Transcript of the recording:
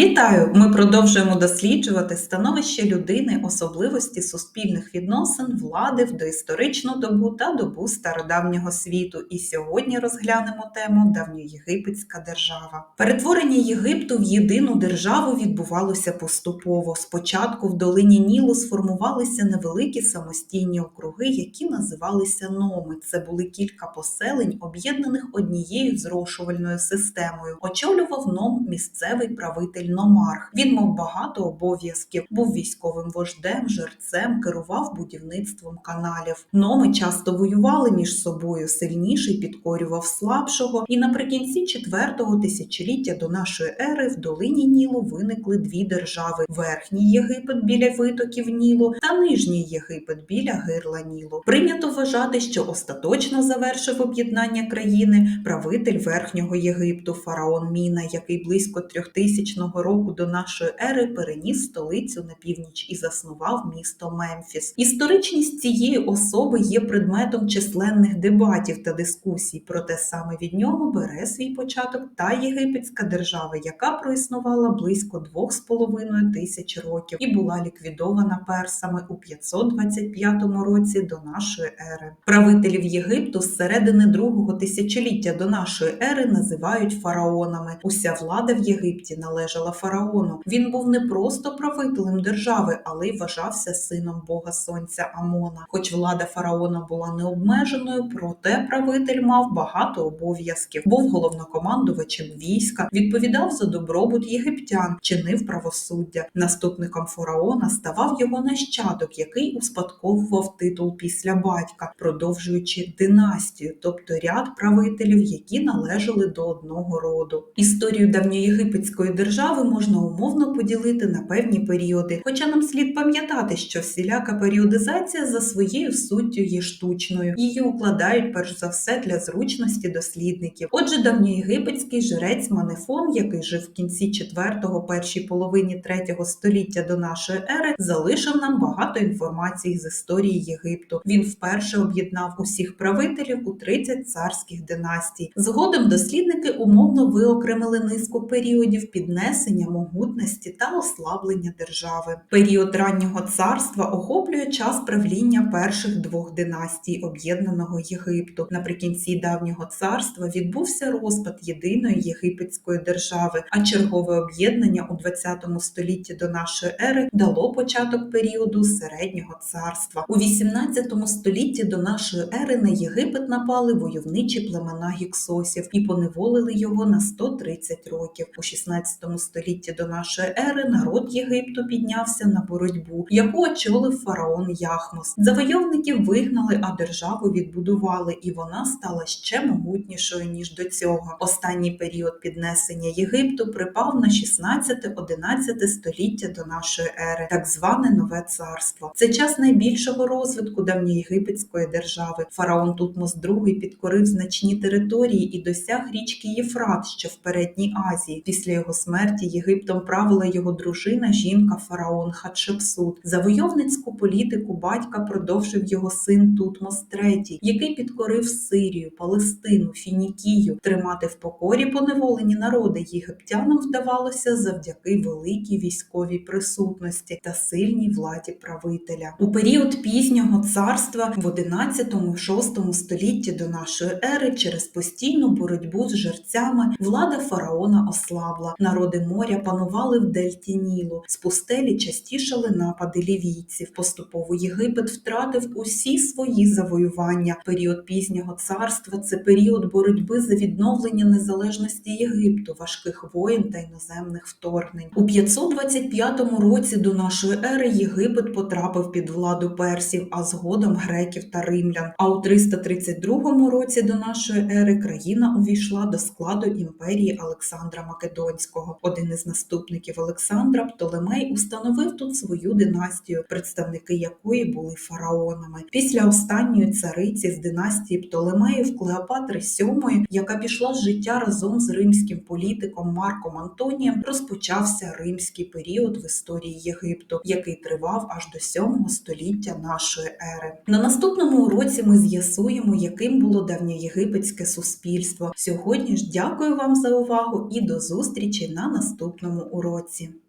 Вітаю! Ми продовжуємо досліджувати становище людини, особливості суспільних відносин, влади в доісторичну добу та добу стародавнього світу. І сьогодні розглянемо тему давньоєгипетська держава. Перетворення Єгипту в єдину державу відбувалося поступово. Спочатку в долині Нілу сформувалися невеликі самостійні округи, які називалися номи. Це були кілька поселень, об'єднаних однією зрошувальною системою. Очолював ном місцевий правитель Номарх. Він мав багато обов'язків, був військовим вождем, жерцем, керував будівництвом каналів. Номи часто воювали між собою. Сильніший підкорював слабшого, і наприкінці четвертого тисячоліття до нашої ери в долині Нілу виникли дві держави: Верхній Єгипет біля витоків Нілу та Нижній Єгипет біля гирла Нілу. Прийнято вважати, що остаточно завершив об'єднання країни правитель Верхнього Єгипту фараон Міна, який близько трьохтисячного року до нашої ери переніс столицю на північ і заснував місто Мемфіс. Історичність цієї особи є предметом численних дебатів та дискусій, проте саме від нього бере свій початок та єгипетська держава, яка проіснувала близько двох з половиною тисяч років і була ліквідована персами у 525 році до нашої ери. Правителів Єгипту з середини другого тисячоліття до нашої ери називають фараонами. Уся влада в Єгипті належала фараону. Він був не просто правителем держави, але й вважався сином бога сонця Амона. Хоч влада фараона була необмеженою, проте правитель мав багато обов'язків. Був головнокомандувачем війська, відповідав за добробут єгиптян, чинив правосуддя. Наступником фараона ставав його нащадок, який успадковував титул після батька, продовжуючи династію, тобто ряд правителів, які належали до одного роду. Історію давньоєгипетської держави можна умовно поділити на певні періоди, хоча нам слід пам'ятати, що всіляка періодизація за своєю суттю є штучною. Її укладають перш за все для зручності дослідників. Отже, давньоєгипетський жрець Манефон, який жив в кінці 4-го, першій половині 3-го століття до нашої ери, залишив нам багато інформації з історії Єгипту. Він вперше об'єднав усіх правителів у 30 царських династій. Згодом дослідники умовно виокремили низку періодів піднесення, могутності та ослаблення держави. Період раннього царства охоплює час правління перших двох династій об'єднаного Єгипту. Наприкінці давнього царства відбувся розпад єдиної єгипетської держави, а чергове об'єднання у 20 столітті до нашої ери дало початок періоду середнього царства. У 18 столітті до нашої ери на Єгипет напали войовничі племена гіксосів і поневолили його на 130 років. У 16 столітті до нашої ери народ Єгипту піднявся на боротьбу, яку очолив фараон Яхмос. Завойовників вигнали, а державу відбудували, і вона стала ще могутнішою ніж до цього. Останній період піднесення Єгипту припав на 16-11 століття до нашої ери, так зване нове царство. Це час найбільшого розвитку давньоєгипетської держави. Фараон Тутмос II підкорив значні території і досяг річки Єфрат, що в передній Азії. Після його смерті Єгиптом правила його дружина, жінка фараон Хатшепсут. Завойовницьку політику батька продовжив його син Тутмос III, який підкорив Сирію, Палестину, Фінікію. Тримати в покорі поневолені народи єгиптянам вдавалося завдяки великій військовій присутності та сильній владі правителя. У період пізнього царства в 11-6 столітті до нашої ери через постійну боротьбу з жерцями влада фараона ослабла. Народи моря панували в дельті Нілу. З пустелі частішали напади лівійців. Поступово Єгипет втратив усі свої завоювання. Період пізнього царства це період боротьби за відновлення незалежності Єгипту, важких воєн та іноземних вторгнень. У 525 році до нашої ери Єгипет потрапив під владу персів, а згодом греків та римлян. А у 332 році до нашої ери країна увійшла до складу імперії Олександра Македонського. Один із наступників Олександра Птолемей установив тут свою династію, представники якої були фараонами. Після останньої цариці з династії Птолемеїв Клеопатри VII, яка пішла з життя разом з римським політиком Марком Антонієм, розпочався римський період в історії Єгипту, який тривав аж до 7 століття нашої ери. На наступному уроці ми з'ясуємо, яким було давньоєгипетське суспільство. Сьогодні ж дякую вам за увагу і до зустрічі на наступному наступному уроці.